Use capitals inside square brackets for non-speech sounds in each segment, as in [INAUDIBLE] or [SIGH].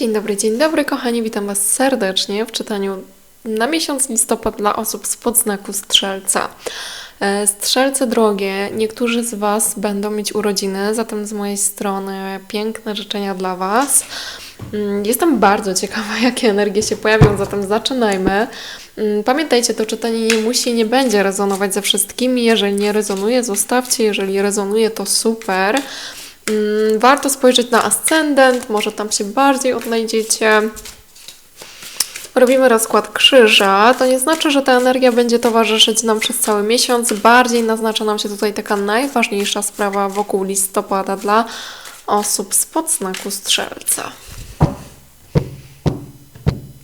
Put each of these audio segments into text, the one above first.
Dzień dobry, dzień dobry kochani, witam Was serdecznie w czytaniu na miesiąc listopad dla osób z podznaku Strzelca. E, Strzelce drogie, niektórzy z Was będą mieć urodziny, zatem z mojej strony piękne życzenia dla Was. Mm, Jestem bardzo ciekawa, [LAUGHS] jakie energie się pojawią, zatem zaczynajmy. Mm, Pamiętajcie, to czytanie nie musi, nie będzie rezonować ze wszystkimi. Jeżeli nie rezonuje, zostawcie. Jeżeli rezonuje, to super. Mm, Warto spojrzeć na ascendent, może tam się bardziej odnajdziecie. Robimy rozkład krzyża. To nie znaczy, że ta energia będzie towarzyszyć nam przez cały miesiąc. Bardziej naznacza nam się tutaj taka najważniejsza sprawa wokół listopada dla osób z podznaku strzelca.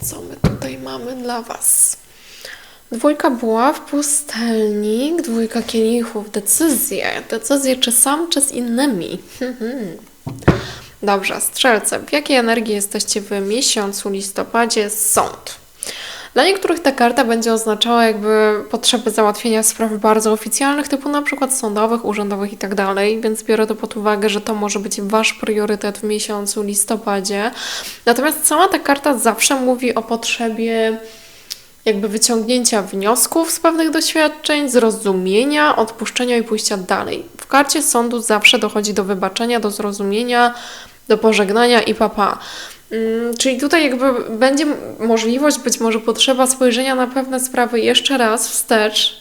Co my tutaj mamy dla Was? Dwójka buław, pustelnik, dwójka kielichów, decyzje. Decyzje czy sam, czy z innymi. Dobrze, strzelce. W jakiej energii jesteście w miesiącu listopadzie? Sąd. Dla niektórych ta karta będzie oznaczała jakby potrzeby załatwienia spraw bardzo oficjalnych, typu na przykład sądowych, urzędowych i tak więc biorę to pod uwagę, że to może być Wasz priorytet w miesiącu listopadzie. Natomiast sama ta karta zawsze mówi o potrzebie jakby wyciągnięcia wniosków z pewnych doświadczeń, zrozumienia, odpuszczenia i pójścia dalej. W karcie sądu zawsze dochodzi do wybaczenia, do zrozumienia, do pożegnania i papa. Mm, Czyli tutaj jakby będzie możliwość, być może potrzeba spojrzenia na pewne sprawy jeszcze raz wstecz,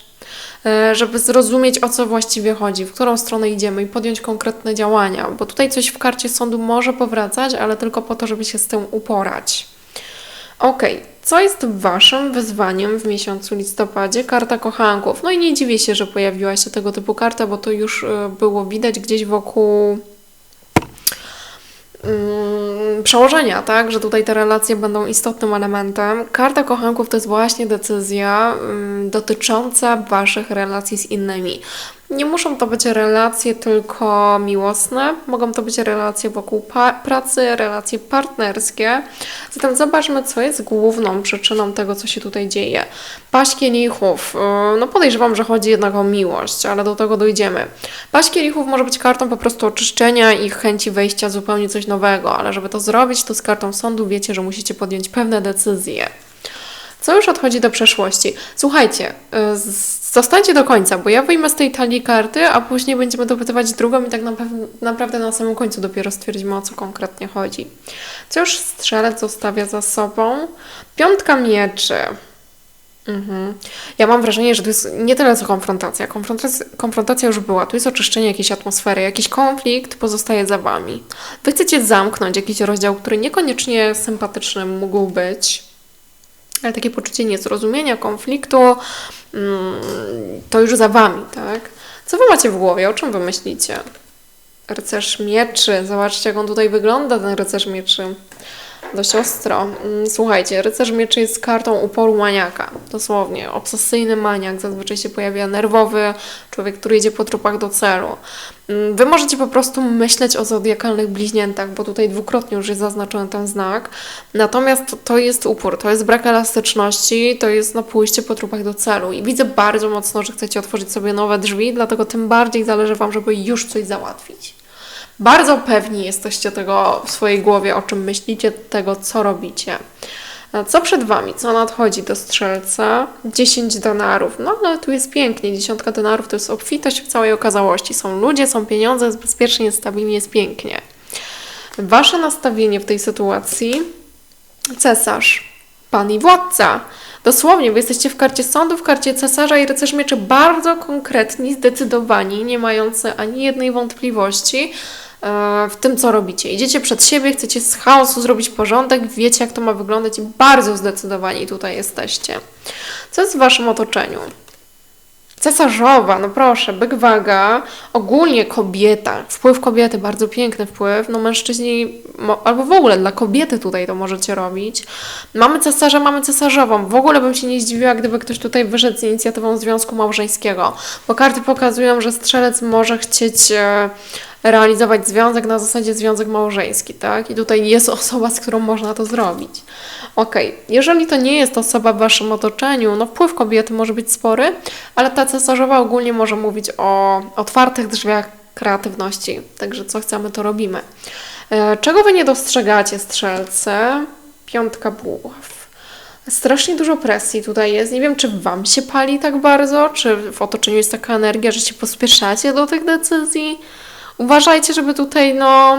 e, żeby zrozumieć o co właściwie chodzi, w którą stronę idziemy i podjąć konkretne działania, bo tutaj coś w karcie sądu może powracać, ale tylko po to, żeby się z tym uporać. Ok, co jest Waszym wyzwaniem w miesiącu listopadzie? Karta kochanków. No i nie dziwię się, że pojawiła się tego typu karta, bo to już e, było widać gdzieś wokół mm, przełożenia, tak? Że tutaj te relacje będą istotnym elementem. Karta kochanków to jest właśnie decyzja mm, dotycząca Waszych relacji z innymi. Nie muszą to być relacje tylko miłosne, mogą to być relacje wokół pracy, relacje partnerskie. Zatem zobaczmy, co jest główną przyczyną tego, co się tutaj dzieje. Paść kielichów, yy, no podejrzewam, że chodzi jednak o miłość, ale do tego dojdziemy. Paść kielichów może być kartą po prostu oczyszczenia i chęci wejścia zupełnie coś nowego, ale żeby to zrobić, to z kartą sądu wiecie, że musicie podjąć pewne decyzje. Co już odchodzi do przeszłości? Słuchajcie, y, zostańcie do końca, bo ja wyjmę z tej talii karty, a później będziemy dopytywać drugą i tak naprawdę na samym końcu dopiero stwierdzimy, o co konkretnie chodzi. Co już strzelec zostawia za sobą? Piątka mieczy. Mhm. Ja mam wrażenie, że to jest nie tyle co konfrontacja. konfrontacja. Konfrontacja już była. Tu jest oczyszczenie jakiejś atmosfery, jakiś konflikt pozostaje za wami. Wy chcecie zamknąć jakiś rozdział, który niekoniecznie sympatyczny mógł być, ale takie poczucie niezrozumienia, konfliktu, mm, to już za wami, tak? Co wy macie w głowie? O czym wy myślicie? Rycerz mieczy. Zobaczcie, jak on tutaj wygląda, ten rycerz mieczy. Dość ostro. Mm, Słuchajcie, rycerz mieczy jest kartą uporu maniaka. Dosłownie. Obsesyjny maniak. Zazwyczaj się pojawia nerwowy człowiek, który idzie po trupach do celu. Mm, Wy możecie po prostu myśleć o zodiakalnych bliźniętach, bo tutaj dwukrotnie już jest zaznaczony ten znak. Natomiast to- to jest upór, to jest brak elastyczności, to jest no, pójście po trupach do celu. I widzę bardzo mocno, że chcecie otworzyć sobie nowe drzwi, dlatego tym bardziej zależy Wam, żeby już coś załatwić. Bardzo pewni jesteście tego w swojej głowie, o czym myślicie, tego, co robicie. Co przed Wami? Co nadchodzi do strzelca? 10 denarów. No ale tu jest pięknie. Dziesiątka denarów to jest obfitość w całej okazałości. Są ludzie, są pieniądze, jest bezpiecznie, jest stabilnie, jest pięknie. Wasze nastawienie w tej sytuacji cesarz, pan i władca. Dosłownie, wy jesteście w karcie sądu, w karcie cesarza i rycerz mieczy bardzo konkretni, zdecydowani, nie mający ani jednej wątpliwości w tym, co robicie. Idziecie przed siebie, chcecie z chaosu zrobić porządek, wiecie, jak to ma wyglądać i bardzo zdecydowani tutaj jesteście. Co jest w waszym otoczeniu? Cesarzowa, no proszę, byk waga, ogólnie kobieta, wpływ kobiety, bardzo piękny wpływ, no mężczyźni, albo w ogóle dla kobiety tutaj to możecie robić. Mamy cesarza, mamy cesarzową, w ogóle bym się nie zdziwiła, gdyby ktoś tutaj wyszedł z inicjatywą związku małżeńskiego, bo karty pokazują, że strzelec może chcieć e, realizować związek na zasadzie związek małżeński, tak? I tutaj jest osoba, z którą można to zrobić. Okej, jeżeli to nie jest osoba w Waszym otoczeniu, no wpływ kobiety może być spory, ale ta cesarzowa ogólnie może mówić o otwartych drzwiach kreatywności. Także co chcemy, to robimy. E, czego wy nie dostrzegacie, strzelce? Piątka buław. Strasznie dużo presji tutaj jest. Nie wiem, czy Wam się pali tak bardzo, czy w otoczeniu jest taka energia, że się pospieszacie do tych decyzji. Uważajcie, żeby tutaj, no,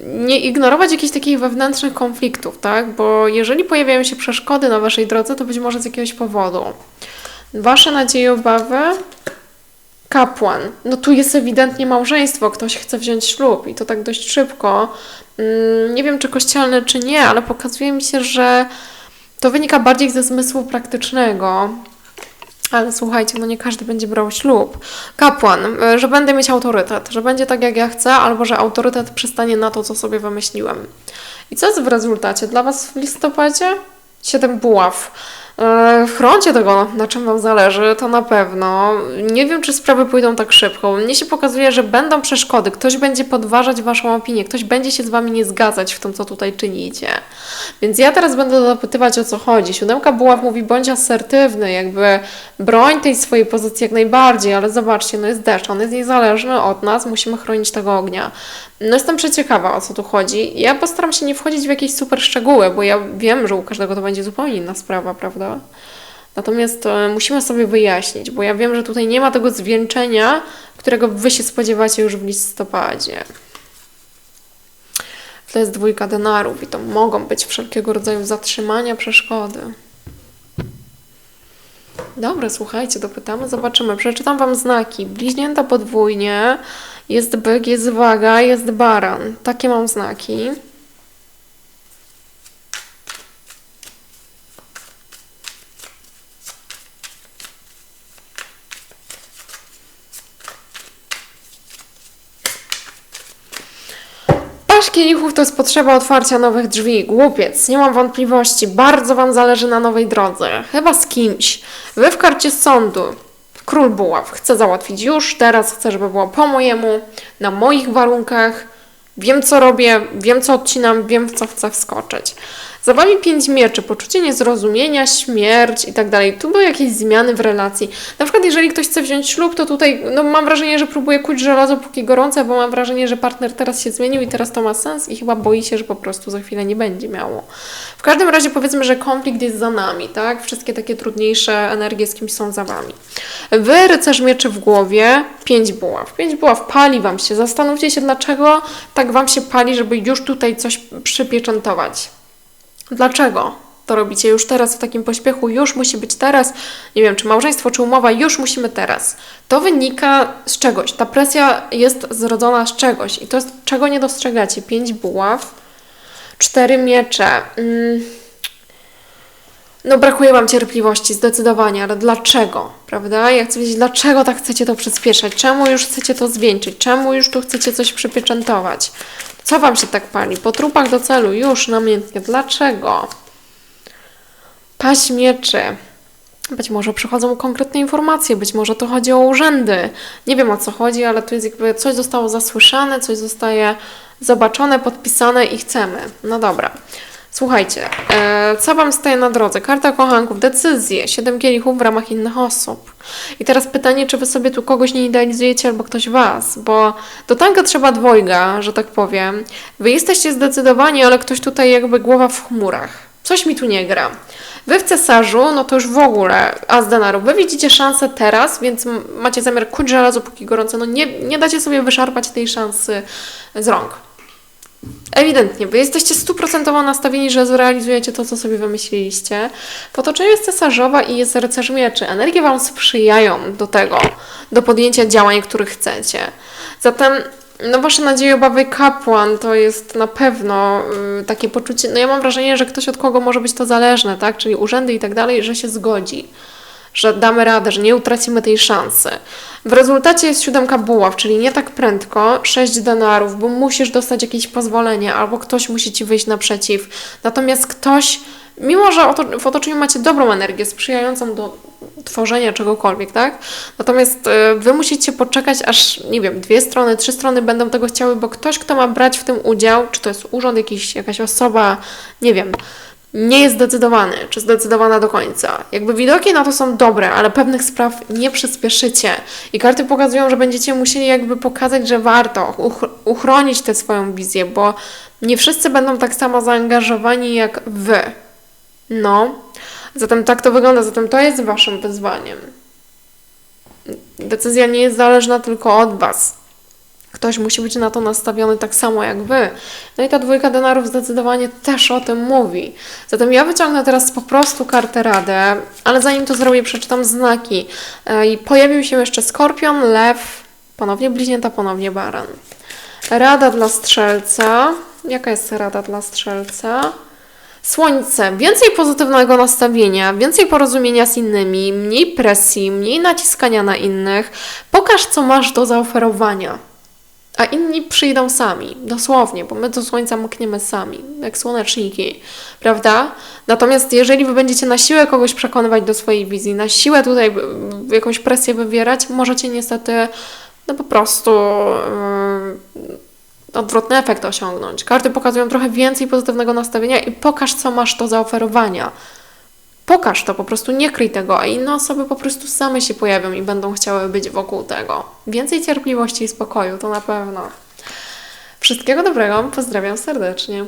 nie ignorować jakichś takich wewnętrznych konfliktów, tak? Bo jeżeli pojawiają się przeszkody na Waszej drodze, to być może z jakiegoś powodu. Wasze nadzieje, obawy? Kapłan. No tu jest ewidentnie małżeństwo, ktoś chce wziąć ślub i to tak dość szybko. Mm, nie wiem, czy kościelny, czy nie, ale pokazuje mi się, że to wynika bardziej ze zmysłu praktycznego. Ale słuchajcie, no nie każdy będzie brał ślub. Kapłan, y, że będę mieć autorytet, że będzie tak jak ja chcę, albo że autorytet przystanie na to, co sobie wymyśliłem. I co jest w rezultacie dla Was w listopadzie? Siedem buław. E, Chroncie tego, na czym Wam zależy, to na pewno. Nie wiem, czy sprawy pójdą tak szybko. Mnie się pokazuje, że będą przeszkody. Ktoś będzie podważać Waszą opinię, ktoś będzie się z Wami nie zgadzać w tym, co tutaj czynicie. Więc ja teraz będę dopytywać, o co chodzi. Siódemka buław mówi, bądź asertywny, jakby broń tej swojej pozycji jak najbardziej, ale zobaczcie, no jest deszcz, on jest niezależny od nas, musimy chronić tego ognia. No jestem przeciekawa, o co tu chodzi. Ja postaram się nie wchodzić w jakieś super szczegóły, bo ja wiem, że u każdego to będzie zupełnie inna sprawa, prawda? Natomiast e, musimy sobie wyjaśnić, bo ja wiem, że tutaj nie ma tego zwieńczenia, którego Wy się spodziewacie już w listopadzie. To jest dwójka denarów i to mogą być wszelkiego rodzaju zatrzymania, przeszkody. Dobra, słuchajcie, dopytamy, zobaczymy. Przeczytam Wam znaki. Bliźnięta podwójnie, jest byk, jest waga, jest baran. Takie mam znaki. Kielichów to jest potrzeba otwarcia nowych drzwi. Głupiec, nie mam wątpliwości. Bardzo Wam zależy na nowej drodze. Chyba z kimś. Wy w karcie sądu. Król Buław. Chcę załatwić już, teraz chcę, żeby było po mojemu, na moich warunkach. Wiem, co robię, wiem, co odcinam, wiem, w co chcę wskoczyć. Za wami pięć mieczy, poczucie niezrozumienia, śmierć i tak dalej. Tu były jakieś zmiany w relacji. Na przykład, jeżeli ktoś chce wziąć ślub, to tutaj no, mam wrażenie, że próbuje kuć żelazo póki gorące, bo mam wrażenie, że partner teraz się zmienił i teraz to ma sens i chyba boi się, że po prostu za chwilę nie będzie miało. W każdym razie powiedzmy, że konflikt jest za nami, tak? Wszystkie takie trudniejsze energie z kimś są za wami. Wy, rycerz mieczy w głowie, pięć buław. Pięć buław pali wam się. Zastanówcie się, dlaczego tak wam się pali, żeby już tutaj coś przypieczętować. Dlaczego to robicie już teraz w takim pośpiechu? Już musi być teraz. Nie wiem, czy małżeństwo, czy umowa, już musimy teraz. To wynika z czegoś. Ta presja jest zrodzona z czegoś i to czego nie dostrzegacie. Pięć buław, cztery miecze. Mm. No, brakuje Wam cierpliwości, zdecydowanie, ale dlaczego? Prawda? Ja chcę wiedzieć, dlaczego tak chcecie to przyspieszać? Czemu już chcecie to zwieńczyć? Czemu już tu chcecie coś przypieczętować? Co Wam się tak pali? Po trupach do celu, już namiętnie. Dlaczego? Paść mieczy. Być może przychodzą konkretne informacje, być może to chodzi o urzędy. Nie wiem o co chodzi, ale tu jest jakby coś zostało zasłyszane, coś zostaje zobaczone, podpisane i chcemy. No dobra. Słuchajcie, e, co Wam staje na drodze? Karta kochanków, decyzje, siedem kielichów w ramach innych osób. I teraz pytanie, czy Wy sobie tu kogoś nie idealizujecie albo ktoś Was, bo do tanka trzeba dwojga, że tak powiem. Wy jesteście zdecydowani, ale ktoś tutaj jakby głowa w chmurach. Coś mi tu nie gra. Wy w cesarzu, no to już w ogóle as denaru. Wy widzicie szansę teraz, więc macie zamiar kuć żelazo póki gorące. No nie, nie dacie sobie wyszarpać tej szansy z rąk. Ewidentnie, wy jesteście stuprocentowo nastawieni, że zrealizujecie to, co sobie wymyśliliście. W otoczeniu jest cesarzowa i jest rycerz mieczy. Energie Wam sprzyjają do tego, do podjęcia działań, których chcecie. Zatem no wasze nadzieje, obawy kapłan to jest na pewno y, takie poczucie, no ja mam wrażenie, że ktoś od kogo może być to zależne, tak, czyli urzędy i tak dalej, że się zgodzi że damy radę, że nie utracimy tej szansy. W rezultacie jest siódemka buław, czyli nie tak prędko, sześć denarów, bo musisz dostać jakieś pozwolenie, albo ktoś musi Ci wyjść naprzeciw. Natomiast ktoś, mimo że w otoczeniu macie dobrą energię, sprzyjającą do tworzenia czegokolwiek, tak? Natomiast y, Wy musicie poczekać, aż, nie wiem, dwie strony, trzy strony będą tego chciały, bo ktoś, kto ma brać w tym udział, czy to jest urząd, jakiś, jakaś osoba, nie wiem, nie jest zdecydowany, czy zdecydowana do końca. Jakby widoki na to są dobre, ale pewnych spraw nie przyspieszycie. I karty pokazują, że będziecie musieli jakby pokazać, że warto uch- uchronić tę swoją wizję, bo nie wszyscy będą tak samo zaangażowani jak wy. No, zatem tak to wygląda, zatem to jest waszym wyzwaniem. Decyzja nie jest zależna tylko od was. Ktoś musi być na to nastawiony tak samo jak wy. No i ta dwójka denarów zdecydowanie też o tym mówi. Zatem ja wyciągnę teraz po prostu kartę radę, ale zanim to zrobię, przeczytam znaki. E, I pojawił się jeszcze skorpion, lew, ponownie bliźnięta, ponownie baran. Rada dla strzelca. Jaka jest rada dla strzelca? Słońce, więcej pozytywnego nastawienia, więcej porozumienia z innymi, mniej presji, mniej naciskania na innych. Pokaż, co masz do zaoferowania. A inni przyjdą sami, dosłownie, bo my do słońca mkniemy sami, jak słoneczniki, prawda? Natomiast jeżeli wy będziecie na siłę kogoś przekonywać do swojej wizji, na siłę tutaj jakąś presję wywierać, możecie niestety no po prostu yy, odwrotny efekt osiągnąć. Karty pokazują trochę więcej pozytywnego nastawienia i pokaż, co masz do zaoferowania. Pokaż to, po prostu nie kryj tego, a inne osoby po prostu same się pojawią i będą chciały być wokół tego. Więcej cierpliwości i spokoju, to na pewno. Wszystkiego dobrego, pozdrawiam serdecznie.